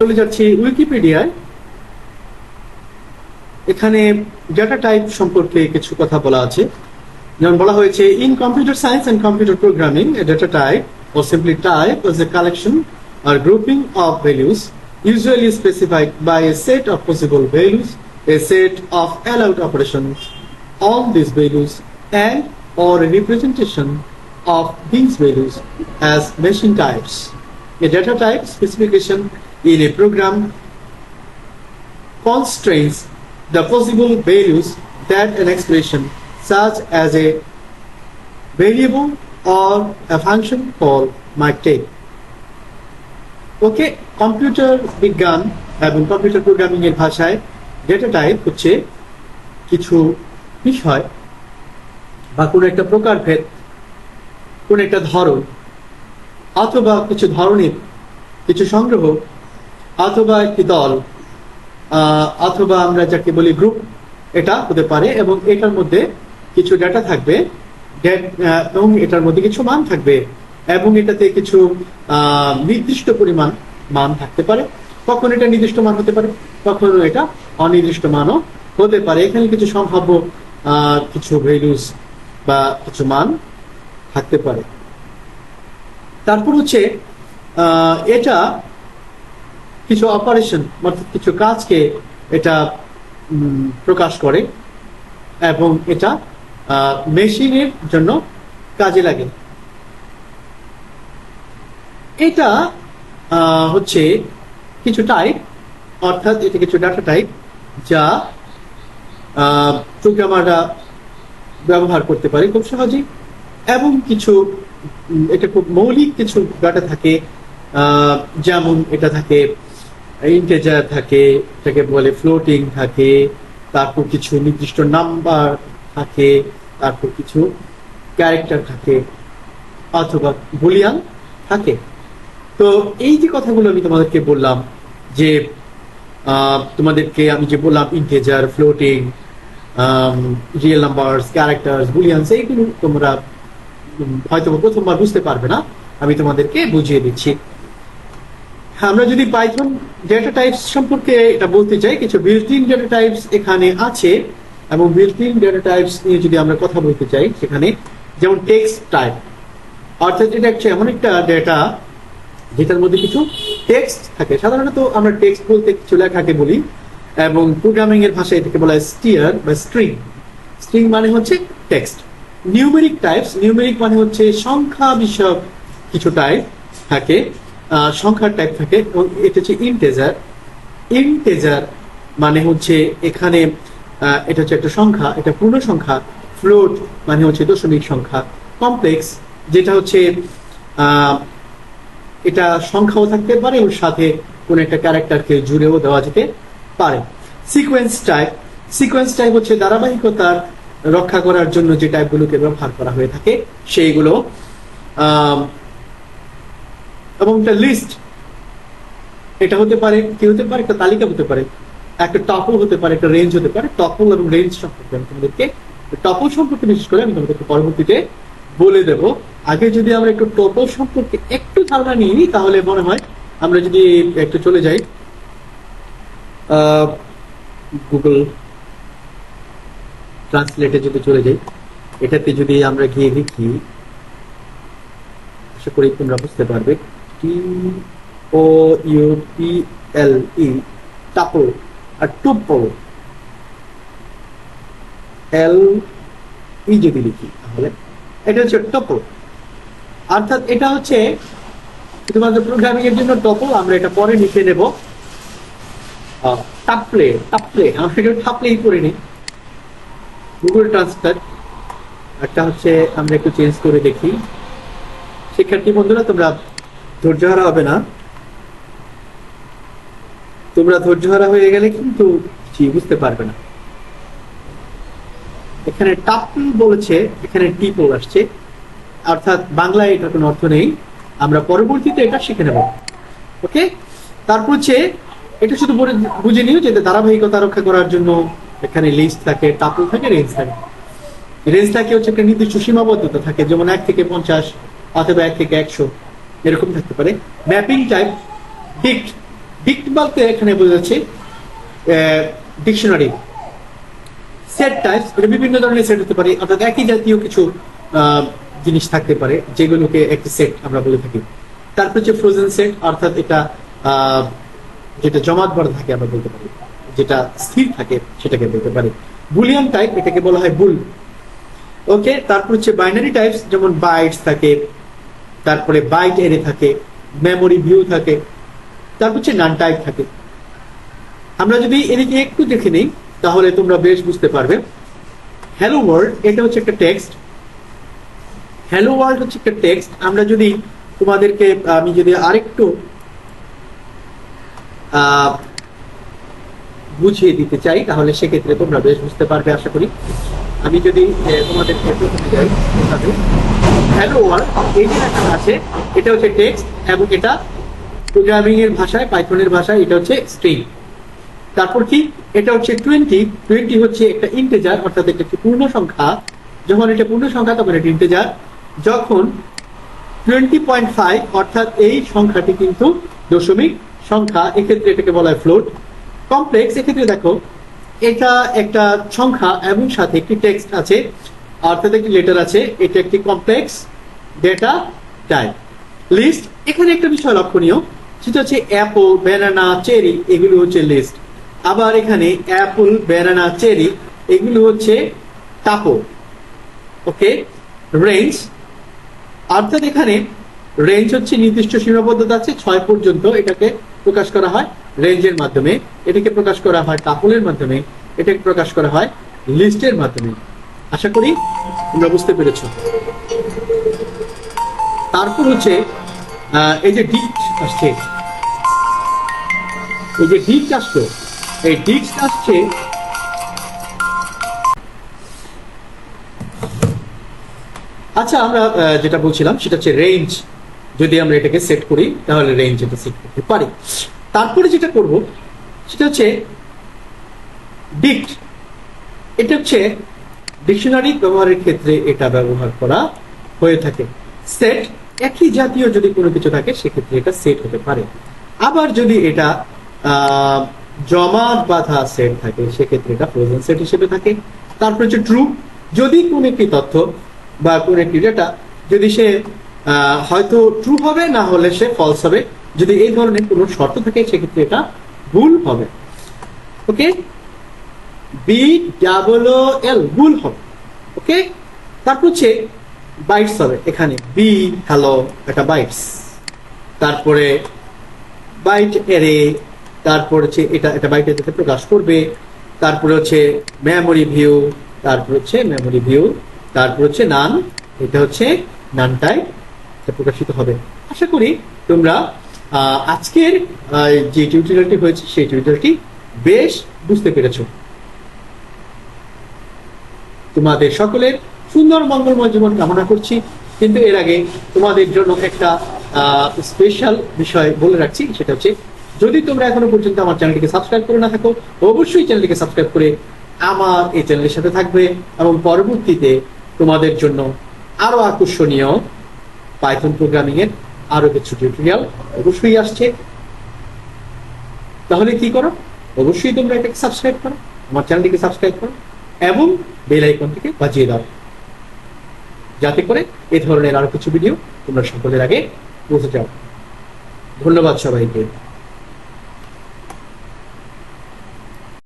চলে যাচ্ছি উইকিপিডিয়ায় এখানে ডেটা টাইপ সম্পর্কে কিছু কথা বলা আছে যেমন বলা হয়েছে in computer science and computer programming a data type or simply type is a collection or grouping of values usually specified by a set of possible values a set of allowed operations on these values and or a representation of these values as machine types a data type specification in a program constrains the possible values that an expression such as a variable or a function call might take. Okay computer বিজ্ঞান এবং computer programming এর ভাষায় data type হচ্ছে কিছু বিষয় বা কোনো একটা প্রকারভেদ কোনো একটা ধরন অথবা কিছু ধরনের কিছু সংগ্রহ অথবা একটি দল অথবা আমরা যাকে বলি গ্রুপ এটা হতে পারে এবং এটার মধ্যে কিছু ডেটা থাকবে এবং এটার মধ্যে কিছু মান থাকবে এবং এটাতে কিছু নির্দিষ্ট পরিমাণ মান থাকতে পারে। কখন এটা নির্দিষ্ট মান হতে পারে, কখনো এটা অনির্দিষ্ট মানও হতে পারে। এখানে কিছু সম্ভাব্য কিছু ভ্যালুস বা কিছু মান থাকতে পারে। তারপর হচ্ছে এটা কিছু অপারেশন অর্থাৎ কিছু কাজকে এটা প্রকাশ করে এবং এটা মেশিনের জন্য কাজে লাগে। এটা হচ্ছে কিছু টাইপ অর্থাৎ এটা কিছু ডাটা টাইপ যা প্রোগ্রামাররা ব্যবহার করতে পারে খুব সহজেই এবং কিছু এটা খুব মৌলিক কিছু ডাটা থাকে যেমন এটা থাকে ইন্টেজার থাকে, এটাকে বলে ফ্লোটিং থাকে, তারপর কিছু নির্দিষ্ট নাম্বার থাকে, তারপর কিছু ক্যারেক্টার থাকে অথবা বুলিয়ান থাকে। তো এই যে কথাগুলো আমি তোমাদেরকে বললাম যে তোমাদেরকে আমি যে বললাম integer floating real numbers characters booleans এইগুলো তোমরা হয়তো প্রথমবার বুঝতে পারবে না, আমি তোমাদেরকে বুঝিয়ে দিচ্ছি। আমরা যদি পাইথন ডেটা টাইপস সম্পর্কে এটা বলতে চাই, কিছু বিল্ট ইন ডেটা টাইপস এখানে আছে, এবং বিল্ট ইন ডেটা টাইপস নিয়ে যদি আমরা কথা বলতে চাই সেখানে, যেমন টেক্সট টাইপ অর্থাৎ এটা হচ্ছে এমন একটা ডেটা যেটার মধ্যে কিছু টেক্সট থাকে। সাধারণত আমরা টেক্সট বলতে কিছু লেখাকে বলি, এবং প্রোগ্রামিং এর ভাষায় এটাকে বলা হয় স্টিয়ার বা স্ট্রিং স্ট্রিং মানে হচ্ছে টেক্সট নিউমেরিক টাইপস নিউমেরিক মানে হচ্ছে সংখ্যা বিষয়ক কিছু টাইপ থাকে। সংখ্যার টাইপ থাকে এবং এটা হচ্ছে ইন্টেজার ইন্টেজার মানে হচ্ছে এখানে এটা হচ্ছে একটা সংখ্যা, এটা পূর্ণ সংখ্যা ফ্লোট মানে হচ্ছে দশমিক সংখ্যা। কমপ্লেক্স যেটা হচ্ছে এটা সংখ্যাও থাকতে পারে এবং সাথে কোনো একটা ক্যারেক্টারকে জুড়েও দেওয়া যেতে পারে। সিকোয়েন্স টাইপ সিকোয়েন্স টাইপ হচ্ছে ধারাবাহিকতার রক্ষা করার জন্য যে টাইপগুলোকে ব্যবহার করা হয়ে থাকে, সেইগুলো এবং একটা লিস্ট এটা হতে পারে, কি হতে পারে? একটা তালিকা হতে পারে। একটা টপল হতে পারে, একটা রেঞ্জ হতে পারে। টপল এবং রেঞ্জ সম্পর্কে আমি তোমাদেরকে টপল সম্পর্কে বিশেষ করে আমি তোমাদেরকে পরবর্তীতে বলে দেব। আগে যদি আমরা একটু টপল সম্পর্কে একটু ধারণা নিয়ে নিই, তাহলে মনে হয় আমরা যদি একটু চলে যাই গুগল ট্রান্সলেটে যদি চলে যাই, এটাতে যদি আমরা গিয়ে লিখি আশা করি তোমরা বুঝতে পারবে। T O U P L E tuple আর টুপল এল ই যদি লিখি, তাহলে এটা হচ্ছে টপল অর্থাৎ এটা হচ্ছে, শুধুমাত্র প্রোগ্রামিং এর জন্য টপল আমরা এটা পরে লিখে নেব। টাপলে টাপলে আমরা এটা টাপলেই করে নিই। গুগল ট্রান্সফার একটা হচ্ছে আমরা একটু চেঞ্জ করে দেখি। শিক্ষার্থী বন্ধুরা, তোমরা ধৈর্য হারা হবে না। তোমরা ধৈর্য হারা হয়ে গেলে কিন্তু কিছুই বুঝতে পারবে না। এখানে টাপল বলেছে, এখানে টিপল আসছে। অর্থাৎ বাংলায় এটার কোনো অর্থ নেই। আমরা পরবর্তীতে এটা শিখে নেব। ওকে? তারপর হচ্ছে, এটা শুধু বুঝে নিও যে ধারাবাহিকতা রক্ষা করার জন্য এখানে লিস্ট থাকে টাপল থাকে রেঞ্জ থাকে। রেঞ্জ থাকে হচ্ছে একটা নির্দিষ্ট সীমাবদ্ধতা থাকে, যেমন এক থেকে পঞ্চাশ, অথবা এক থেকে একশো। এরকম থাকতে পারে। ম্যাপিং টাইপ ডিক্ট ডিক্ট বলতে এখানে বোঝা যাচ্ছে ডিকশনারি সেট টাইপস এটা বিভিন্ন ধরনের সেট হতে পারে, অর্থাৎ একই জাতীয় কিছু জিনিস থাকতে পারে, যেগুলোকে একটি সেট আমরা বলে থাকি। তারপর হচ্ছে ফ্রোজেন সেট অর্থাৎ এটা যেটা জমাট ভরা থাকে আমরা বলতে পারি, যেটা স্থির থাকে সেটাকে বলতে পারি। বুলিয়ান টাইপ এটাকে বলা হয় বুল ওকে তারপর হচ্ছে বাইনারি টাইপস যেমন বাইটস থাকে তারপরে বাইট এরে থাকে মেমোরি ভিউ থাকে, তারপর হচ্ছে নান টাইপ থাকে। আমরা যদি এদিকে একটু দেখে নিই, তাহলে তোমরা বেশ বুঝতে পারবে। হ্যালো ওয়ার্ল্ড এটা হচ্ছে একটা টেক্সট হ্যালো ওয়ার্ল্ড হচ্ছে একটা টেক্সট আমরা যদি তোমাদেরকে, আমি যদি আরেকটু বুঝিয়ে দিতে চাই, তাহলে সেক্ষেত্রে তোমরা বেশ বুঝতে পারবে, আশা করি। আমি যদি তোমাদেরকে যাই হ্যালো ওয়ার্ল্ড এই যে লেখা আছে, এটা হচ্ছে টেক্সট এবং এটা প্রোগ্রামিং এর ভাষায় পাইথনের ভাষায়, এটা হচ্ছে স্ট্রিং তারপর কি? এটা হচ্ছে টোয়েন্টি টোয়েন্টি হচ্ছে একটা ইন্টেজার অর্থাৎ এটা একটি পূর্ণ সংখ্যা। যখন এটা পূর্ণ সংখ্যা, তখন এটা ইন্টেজার যখন টোয়েন্টি পয়েন্ট ফাইভ অর্থাৎ এই সংখ্যাটি কিন্তু দশমিক সংখ্যা, এক্ষেত্রে এটাকে বলা হয় ফ্লোট কমপ্লেক্স এক্ষেত্রে দেখো, এটা একটা সংখ্যা এবং সাথে একটি টেক্সট আছে। অর্থাৎ একটি লেটার আছে, এটা একটি কমপ্লেক্স ডেটা টাইপ লিস্ট এখানে একটা বিষয় লক্ষণীয়, সেটা হচ্ছে অ্যাপল ব্যানানা চেরি হচ্ছে লিস্ট আবার এখানে অ্যাপল ব্যানানা চেরি হচ্ছে টাপো ওকে রেঞ্জ অর্থাৎ এখানে রেঞ্জ হচ্ছে নির্দিষ্ট সীমাবদ্ধতা আছে, ছয় পর্যন্ত এটাকে প্রকাশ করা হয় রেঞ্জের মাধ্যমে। এটাকে প্রকাশ করা হয় টাপলের মাধ্যমে, এটাকে প্রকাশ করা হয় লিস্টের মাধ্যমে। আশা করি তোমরা বুঝতে পেরেছ। তারপর হচ্ছে এই যে ডিট আসছে। এই যে ডিট আসছে এই ডিট আসছে আচ্ছা আমরা যেটা বলছিলাম, সেটা হচ্ছে রেঞ্জ যদি আমরা এটাকে সেট করি, তাহলে রেঞ্জ এটা সেট করতে পারি। তারপরে যেটা করব, সেটা হচ্ছে ডিক্ট এটা হচ্ছে ডিকশনারি ব্যবহারের ক্ষেত্রে এটা ব্যবহার করা হয়ে থাকে। সেট, একই জাতীয় যদি কোনো কিছু থাকে, সেক্ষেত্রে এটা সেট হতে পারে। আবার যদি এটা জমাট বাঁধা সেট থাকে, সেক্ষেত্রে এটা ফ্রোজেন সেট হিসেবে থাকে। তারপর হচ্ছে ট্রু যদি কোন একটি তথ্য বা কোন একটি ডেটা যদি সে হয়তো ট্রু হবে, না হলে সে ফলস হবে। যদি এই ধরনের কোনো শর্ত থাকে, সেক্ষেত্রে এটা ভুল হবে। ওকে বি ডাবল এল ভুল হবে। ওকে তারপর হচ্ছে বাইটস হবে। এখানে বি হ্যালো এটা বাইটস তারপরে বাইট এরে তারপর হচ্ছে এটা এটা বাইট এতে প্রকাশ করবে। তারপরে হচ্ছে মেমোরি ভিউ তারপর হচ্ছে মেমোরি ভিউ তারপর হচ্ছে নান এটা হচ্ছে নান প্রকাশিত হবে। আশা করি তোমরা আজকের যে টিউটোরিয়ালটি হয়েছে, সেই টিউটোরিয়ালটি বেশ বুঝতে পেরেছ। তোমাদের সকলের সুন্দর মঙ্গলময় জীবন কামনা করছি। কিন্তু এর আগে তোমাদের জন্য একটা স্পেশাল বিষয় বলে রাখছি, সেটা হচ্ছে, যদি তোমরা এখনও পর্যন্ত আমার চ্যানেলটিকে সাবস্ক্রাইব করে না থাকো, অবশ্যই চ্যানেলটিকে সাবস্ক্রাইব করে আমার এই চ্যানেলের সাথে থাকবে এবং পরবর্তীতে তোমাদের জন্য আরও আকর্ষণীয় পাইথন প্রোগ্রামিং এর আরও কিছু টিউটোরিয়াল অবশ্যই আসছে। তাহলে কি করো? অবশ্যই তোমরা এটাকে সাবস্ক্রাইব করো, আমার চ্যানেলটিকে সাবস্ক্রাইব করো। এবং বেল আইকনটিকে বাজিয়ে দাও। যাতে করে এ ধরনের আরও কিছু ভিডিও তোমরা সকলের আগে পৌঁছে যাও। ধন্যবাদ সবাইকে।